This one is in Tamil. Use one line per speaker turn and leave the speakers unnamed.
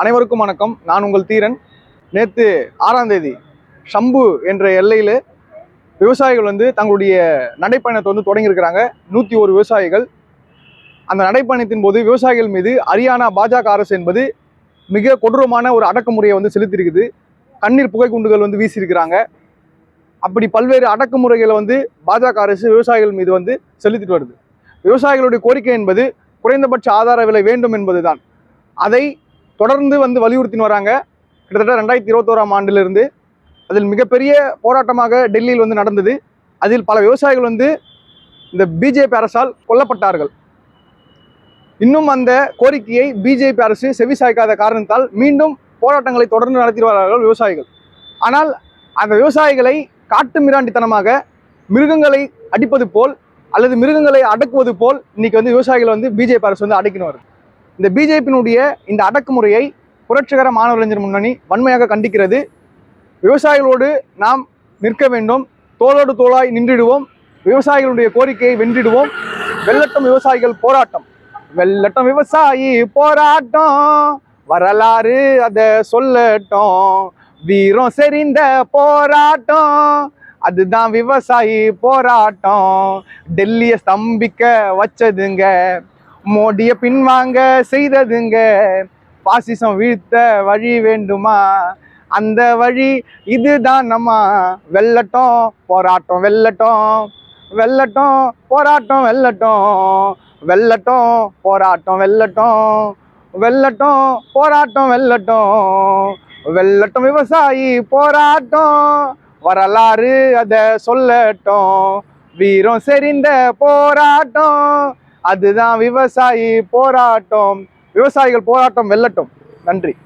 அனைவருக்கும் வணக்கம். நான் உங்கள் தீரன். நேற்று ஆறாம் தேதி ஷம்பு என்ற எல்லையில் விவசாயிகள் வந்து தங்களுடைய நடைப்பயணத்தை வந்து தொடங்கியிருக்கிறாங்க. நூற்றி ஒரு விவசாயிகள். அந்த நடைப்பயணத்தின் போது விவசாயிகள் மீது ஹரியானா பாஜக அரசு என்பது மிக கொடூரமான ஒரு அடக்குமுறையை வந்து செலுத்தியிருக்குது. கண்ணீர் புகை குண்டுகள் வந்து வீசியிருக்கிறாங்க. அப்படி பல்வேறு அடக்குமுறைகளை வந்து பாஜக அரசு விவசாயிகள் மீது வந்து செலுத்திட்டு வருது. விவசாயிகளுடைய கோரிக்கை என்பது குறைந்தபட்ச ஆதார விலை வேண்டும் என்பதுதான். அதை தொடர்ந்து வந்து வலியுறுத்தின்னு வராங்க. கிட்டத்தட்ட ரெண்டாயிரத்தி இருபத்தோராம் ஆண்டிலிருந்து அதில் மிகப்பெரிய போராட்டமாக டெல்லியில் வந்து நடந்தது. அதில் பல விவசாயிகள் வந்து இந்த பிஜேபி அரசால் கொல்லப்பட்டார்கள். இன்னும் அந்த கோரிக்கையை பிஜேபி அரசு செவிசாய்க்காத காரணத்தால் மீண்டும் போராட்டங்களை தொடர்ந்து நடத்தி வருகிறார்கள் விவசாயிகள். ஆனால் அந்த விவசாயிகளை காட்டு மிராண்டித்தனமாக மிருகங்களை அடிப்பது போல் அல்லது மிருகங்களை அடக்குவது போல் இன்னைக்கு வந்து விவசாயிகளை வந்து பிஜேபி அரசு வந்து அடக்கின்னு இந்த பிஜேபியினுடைய இந்த அடக்குமுறையை புரட்சிகர மாணவரிஞர் முன்னணி வன்மையாக கண்டிக்கிறது. விவசாயிகளோடு நாம் நிற்க வேண்டும். தோளோடு தோளாய் நின்றிடுவோம். விவசாயிகளுடைய கோரிக்கையை வென்றிடுவோம். வெள்ளட்டம் விவசாயிகள் போராட்டம். வெள்ளட்டம் விவசாயி போராட்டம். வரலாறு அதை சொல்லட்டும். வீரம் செறிந்த போராட்டம். அதுதான் விவசாயி போராட்டம். டெல்லியை ஸ்தம்பிக்க வச்சதுங்க. மோடிய பின்வாங்க செய்ததுங்க. பாசிசம் வீழ்த்த வழி வேண்டுமா? அந்த வழி இதுதான் நம்ம. வெல்லட்டும் போராட்டம் வெல்லட்டும். வெல்லட்டும் போராட்டம் வெல்லட்டும். வெல்லட்டும் போராட்டம் வெல்லட்டும். வெல்லட்டும் போராட்டம் வெல்லட்டும். வெல்லட்டும் விவசாயி போராட்டம். வரலாறு அதை சொல்லட்டும். வீரம் செறிந்த போராட்டம். அதுதான் விவசாயி போராட்டம். விவசாயிகள் போராட்டம் வெல்லட்டும். நன்றி.